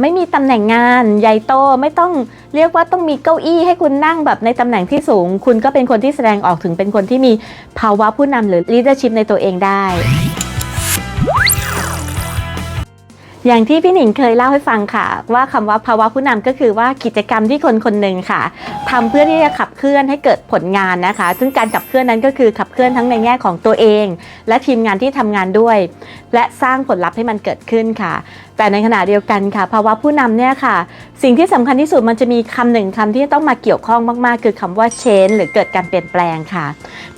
ไม่มีตำแหน่งงานใหญ่โตไม่ต้องเรียกว่าต้องมีเก้าอี้ให้คุณนั่งแบบในตำแหน่งที่สูง คุณก็เป็นคนที่แสดงออกถึงเป็นคนที่มีภาวะผู้นำหรือ leadership ในตัวเองได้ อย่างที่พี่หนิงเคยเล่าให้ฟังค่ะ ว่าคำว่าภาวะผู้นำก็คือว่ากิจกรรมที่คนคนหนึ่งค่ะทำเพื่อที่จะขับเคลื่อนให้เกิดผลงานนะคะ ซึ่งการขับเคลื่อนนั้นก็คือขับเคลื่อนทั้งในแง่ของตัวเอง และทีมงานที่ทำงานด้วย และสร้างผลลัพธ์ให้มันเกิดขึ้นค่ะ แต่ในขณะเดียวกันค่ะ ภาวะผู้นำเนี่ยค่ะ สิ่งที่สำคัญที่สุดมันจะมีคำหนึ่งคำที่ต้องมาเกี่ยวข้องมากๆ คือคำว่า change หรือเกิดการเปลี่ยนแปลงค่ะ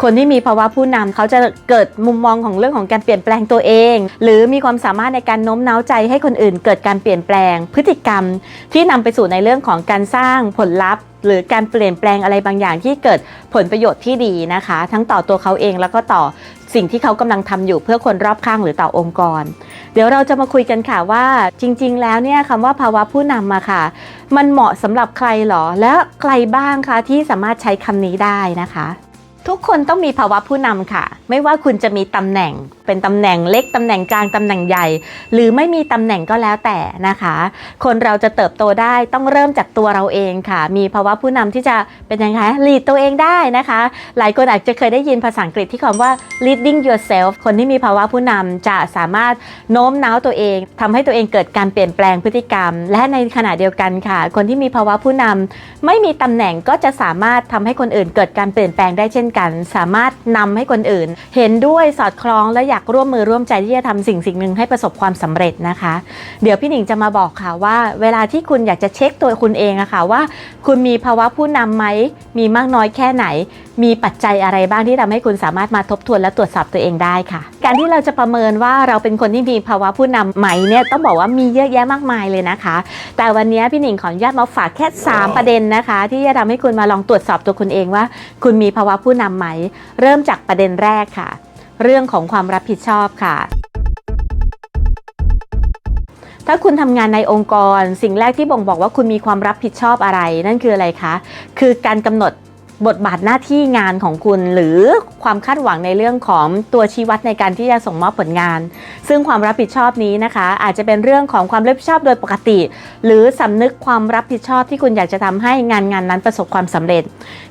คนที่มีภาวะผู้นำเขาจะเกิดมุมมองของเรื่องของการเปลี่ยนแปลงตัวเอง หรือมีความสามารถในการโน้มน้าวใจใให้คนอื่นเกิดการเปลี่ยนแปลงพฤติกรรม ที่นำไปสู่ในเรื่องของการสร้างผลลัพธ์หรือการเปลี่ยนแปลงอะไรบางอย่างที่เกิดผลประโยชน์ที่ดีนะคะ ทั้งต่อตัวเขาเองแล้วก็ต่อสิ่งที่เขากำลังทำอยู่เพื่อคนรอบข้างหรือต่อองค์กร เดี๋ยวเราจะมาคุยกันค่ะว่าจริง ๆ แล้วเนี่ยคำว่าภาวะผู้นำมาค่ะ มันเหมาะสำหรับใครหรอ และใครบ้างคะที่สามารถใช้คำนี้ได้นะคะ ทุกคนต้องมีภาวะผู้นำค่ะ ไม่ว่าคุณจะมีตำแหน่งเป็นตำแหน่งเล็กตำแหน่งกลางตำแหน่งใหญ่ หรือไม่มีตำแหน่งก็แล้วแต่นะคะ คนเราจะเติบโตได้ต้องเริ่มจากตัวเราเองค่ะ มีภาวะผู้นำที่จะเป็นยังไง lead ตัวเองได้นะคะ หลายคนอาจจะเคยได้ยินภาษาอังกฤษที่คำว่า leading yourself คนที่มีภาวะผู้นำจะสามารถโน้มน้าวตัวเองทำให้ตัวเองเกิดการเปลี่ยนแปลงพฤติกรรม และในขณะเดียวกันค่ะ คนที่มีภาวะผู้นำไม่มีตำแหน่งก็จะสามารถทำให้คนอื่นเกิดการเปลี่ยนแปลงได้เช่นกัน สามารถนำให้คนอื่น เห็นด้วยสอดคล้องและอยากร่วมมือร่วมใจที่จะทำสิ่งสิ่งหนึ่งให้ประสบความสำเร็จนะคะ เดี๋ยวพี่หนิงจะมาบอกค่ะว่า เวลาที่คุณอยากจะเช็คตัวคุณเองอะค่ะว่า คุณมีภาวะผู้นำไหมมีมากน้อยแค่ไหน มีปัจจัยอะไรบ้างที่ทำให้คุณสามารถมาทบทวนและตรวจสอบตัวเองได้ค่ะ การที่เราจะประเมินว่าเราเป็นคนที่มีภาวะผู้นำไหมเนี่ยต้องบอกว่ามีเยอะแยะมากมายเลยนะคะ แต่วันนี้พี่หนิงขออนุญาตมาฝากแค่ 3 ประเด็นนะคะ ที่จะทำให้คุณมาลองตรวจสอบตัวคุณเองว่า คุณมีภาวะผู้นำไหม เริ่มจากประเด็นแรกค่ะ เรื่องของความรับผิดชอบค่ะถ้าคุณทำงานในองค์กร สิ่งแรกที่บ่งบอกว่าคุณมีความรับผิดชอบอะไร นั่นคืออะไรคะ คือการกำหนด บทบาทหน้าที่งานของคุณ หรือความคาดหวังในเรื่องของตัวชี้วัดในการที่จะส่งมอบผลงาน ซึ่งความรับผิดชอบนี้นะคะ อาจจะเป็นเรื่องของความรับผิดชอบโดยปกติ หรือสำนึกความรับผิดชอบที่คุณอยากจะทำให้งานงานนั้นประสบความสำเร็จ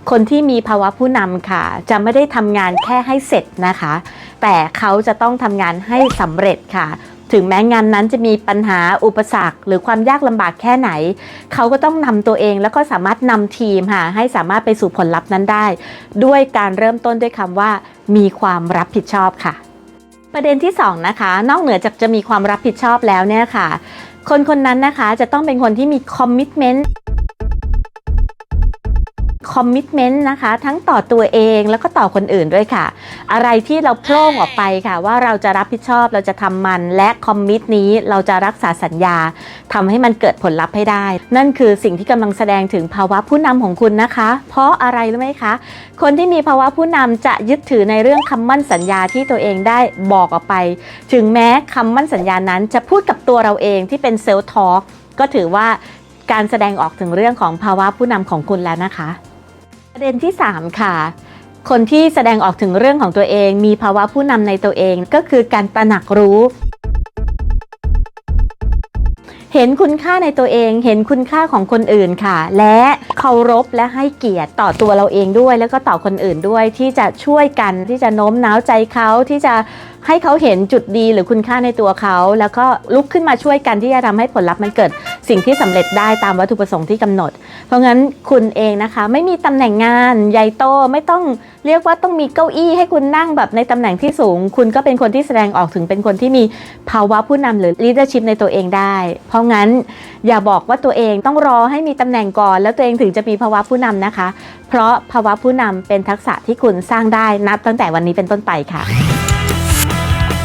คนที่มีภาวะผู้นำค่ะ จะไม่ได้ทำงานแค่ให้เสร็จนะคะ แต่เขาจะต้องทำงานให้สำเร็จค่ะ ถึงแม้งานนั้นจะมีปัญหาอุปสรรค หรือความยากลำบากแค่ไหน เขาก็ต้องนำตัวเองแล้วก็สามารถนำทีมค่ะให้สามารถไปสู่ผลลัพธ์นั้นได้ ด้วยการเริ่มต้นด้วยคำว่า มีความรับผิดชอบค่ะ ประเด็นที่สองนะคะนอกเหนือจากจะมีความรับผิดชอบแล้วเนี่ยค่ะ คนคนนั้นนะคะจะต้องเป็นคนที่มีคอมมิชเมนต์ คอมมิชเมนต์นะคะ ทั้งต่อตัวเองแล้วก็ต่อคนอื่นด้วยค่ะ อะไรที่เราโพร่งออกไปค่ะ ว่าเราจะรับผิดชอบเราจะทำมันและคอมมิตนี้เราจะรักษาสัญญาทำให้มันเกิดผลลัพธ์ให้ได้ นั่นคือสิ่งที่กำลังแสดงถึงภาวะผู้นำของคุณนะคะ เพราะอะไรรู้ไหมคะ คนที่มีภาวะผู้นำจะยึดถือในเรื่องคำมั่นสัญญาที่ตัวเองได้บอกออกไป ถึงแม้คำมั่นสัญญานั้นจะพูดกับตัวเราเองที่เป็นเซลล์ทอล์กก็ถือว่าการแสดงออกถึงเรื่องของภาวะผู้นำของคุณแล้วนะคะ ประเด็นที่ 3 ค่ะ คนที่แสดงออกถึงเรื่องของตัวเอง มีภาวะผู้นำในตัวเองก็คือการตระหนักรู้ เห็นคุณค่าในตัวเอง เห็นคุณค่าของคนอื่นค่ะ และเคารพและให้เกียรติต่อตัวเราเองด้วย แล้วก็ต่อคนอื่นด้วยที่จะช่วยกันที่จะโน้มน้าวใจเขาที่จะให้เขาเห็นจุดดีหรือคุณค่าในตัวเขา แล้วก็ลุกขึ้นมาช่วยกันที่จะทำให้ผลลัพธ์มันเกิด สิ่งที่สำเร็จได้ตามวัตถุประสงค์ที่กำหนด เพราะงั้นคุณเองนะคะ ไม่มีตำแหน่งงานใหญ่โตไม่ต้องเรียกว่าต้องมีเก้าอี้ให้คุณนั่งแบบในตำแหน่งที่สูง คุณก็เป็นคนที่แสดงออกถึงเป็นคนที่มีภาวะผู้นำหรือ leadership ในตัวเองได้ เพราะงั้นอย่าบอกว่าตัวเองต้องรอให้มีตำแหน่งก่อน แล้วตัวเองถึงจะมีภาวะผู้นำนะคะ เพราะภาวะผู้นำเป็นทักษะที่คุณสร้างได้นับตั้งแต่วันนี้เป็นต้นไปค่ะ